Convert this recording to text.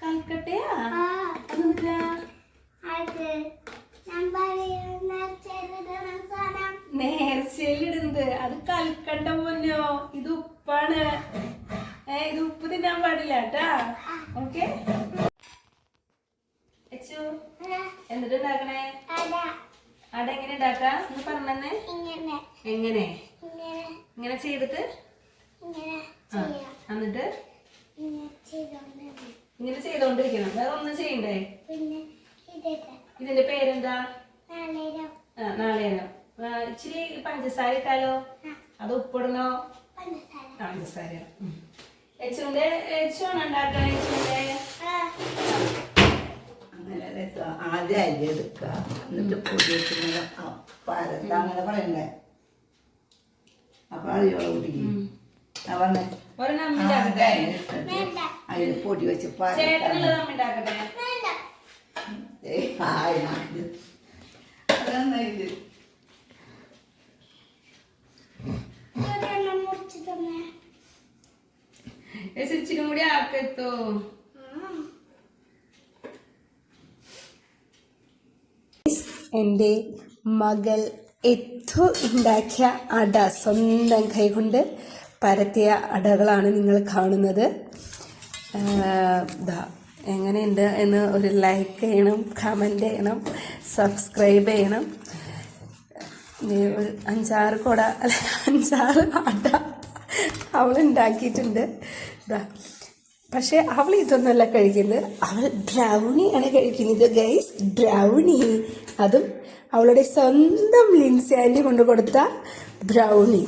കൽക്കട്ടയാ? അത് കൽക്കണ്ട മുന്നോ ഇത് ഉപ്പാണ്. ഏ ഇത് ഉപ്പ് തിന്നാൻ പാടില്ല കേട്ടാ. ഓക്കെ? എന്നിട്ട് അട. എങ്ങനെ ഉണ്ടാക്കാ? നീ പറഞ്ഞേ എങ്ങനെ? ഇങ്ങനെ. ചെയ്തിട്ട്? എന്നിട്ട്? ഇങ്ങനെ ചെയ്തോണ്ട് ഇങ്ങനെ ചെയ്തോണ്ടിരിക്കണം. വേറെ ഒന്നും ചെയ്യണ്ടേ? ഇതിന്റെ പേരെന്താ? നാളേരം. ആ നാളേരം. ഇച്ചിരി പഞ്ചസാര ഇട്ടാലോ? അത് ഉപ്പിടണോ? പഞ്ചസാര. എച്ചുവിന്റെ എച്ചാണ് ഉണ്ടാക്കാൻ എച്ചുവിന്റെ? അങ്ങനെ ആദ്യം അരി എടുക്കുക എന്നിട്ട് പൊടി വെച്ചിങ്ങനെ പരത്ത. അങ്ങനെ പറയണ്ടേ? അപ്പൊ അറിയോളൂ കുട്ടിക്ക് പറഞ്ഞേ. ഒരെണ്ണം അതിൽ പൊടി വെച്ച് ഇച്ചിരി കൂടി ആക്കെത്തോ എന്റെ മകൾ എത്തു ഉണ്ടാക്കിയ അട സ്വന്തം കൈകൊണ്ട് പരത്തിയ അടകളാണ് നിങ്ങൾ കാണുന്നത്. ദാ എങ്ങനെയുണ്ട് എന്ന് ഒരു ലൈക്ക് ചെയ്യണം കമന്റ് ചെയ്യണം സബ്സ്ക്രൈബ് ചെയ്യണം. ഒരു അഞ്ചാറ് കുട അല്ല അഞ്ചാറ് അട അവൾ ഉണ്ടാക്കിയിട്ടുണ്ട്. ഇതാ പക്ഷെ അവൾ ഇതൊന്നുമല്ല കഴിക്കുന്നത്. അവൾ ബ്രൗണിയാണ് കഴിക്കുന്നത് ഗൈസ് ബ്രൗണി അതും അവളുടെ സ്വന്തം ലിൻസി ആന്റി കൊണ്ട് കൊടുത്ത ബ്രൗണി